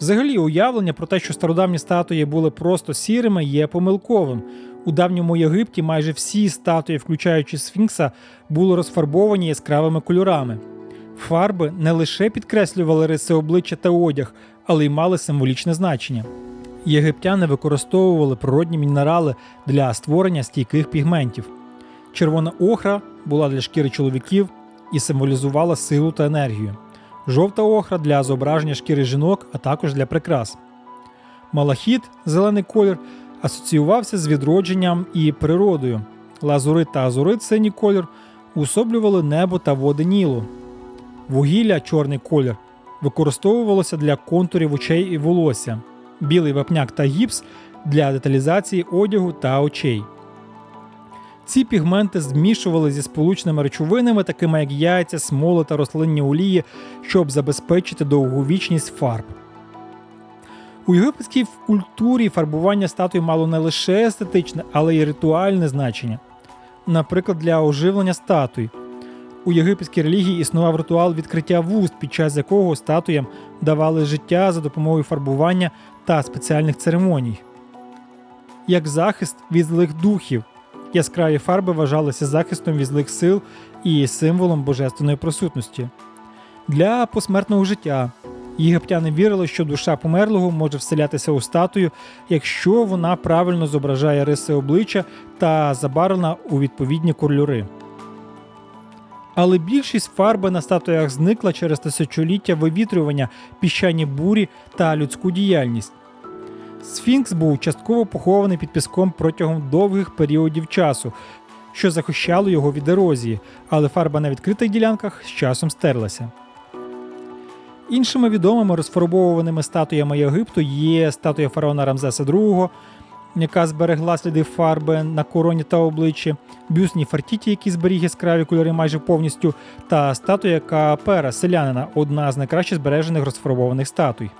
Взагалі, уявлення про те, що стародавні статуї були просто сірими, є помилковим. У давньому Єгипті майже всі статуї, включаючи Сфінкса, були розфарбовані яскравими кольорами. Фарби не лише підкреслювали риси обличчя та одяг, але й мали символічне значення. Єгиптяни використовували природні мінерали для створення стійких пігментів. Червона охра була для шкіри чоловіків і символізувала силу та енергію. Жовта охра для зображення шкіри жінок, а також для прикрас. Малахіт, зелений колір, асоціювався з відродженням і природою. Лазурит та азурит, синій колір, уособлювали небо та води Нілу. Вугілля, чорний колір, використовувалося для контурів очей і волосся, білий вапняк та гіпс для деталізації одягу та очей. Ці пігменти змішували зі сполучними речовинами, такими як яйця, смоли та рослинні олії, щоб забезпечити довговічність фарб. У єгипетській культурі фарбування статуй мало не лише естетичне, але й ритуальне значення. Наприклад, для оживлення статуй. У єгипетській релігії існував ритуал відкриття вуст, під час якого статуям давали життя за допомогою фарбування та спеціальних церемоній. Як захист від злих духів, яскраві фарби вважалися захистом від злих сил і символом божественної присутності. Для посмертного життя єгиптяни вірили, що душа померлого може вселятися у статую, якщо вона правильно зображає риси обличчя та забарвлена у відповідні кольори. Але більшість фарби на статуях зникла через тисячоліття вивітрювання, піщані бурі та людську діяльність. Сфінкс був частково похований під піском протягом довгих періодів часу, що захищало його від ерозії, але фарба на відкритих ділянках з часом стерлася. Іншими відомими розфарбовуваними статуями Єгипту є статуя фараона Рамзеса II, яка зберегла сліди фарби на короні та обличчі, бюст Ніфертіті, який зберіг яскраві кольори майже повністю, та статуя Каапера, селянина, одна з найкраще збережених розфарбованих статуй.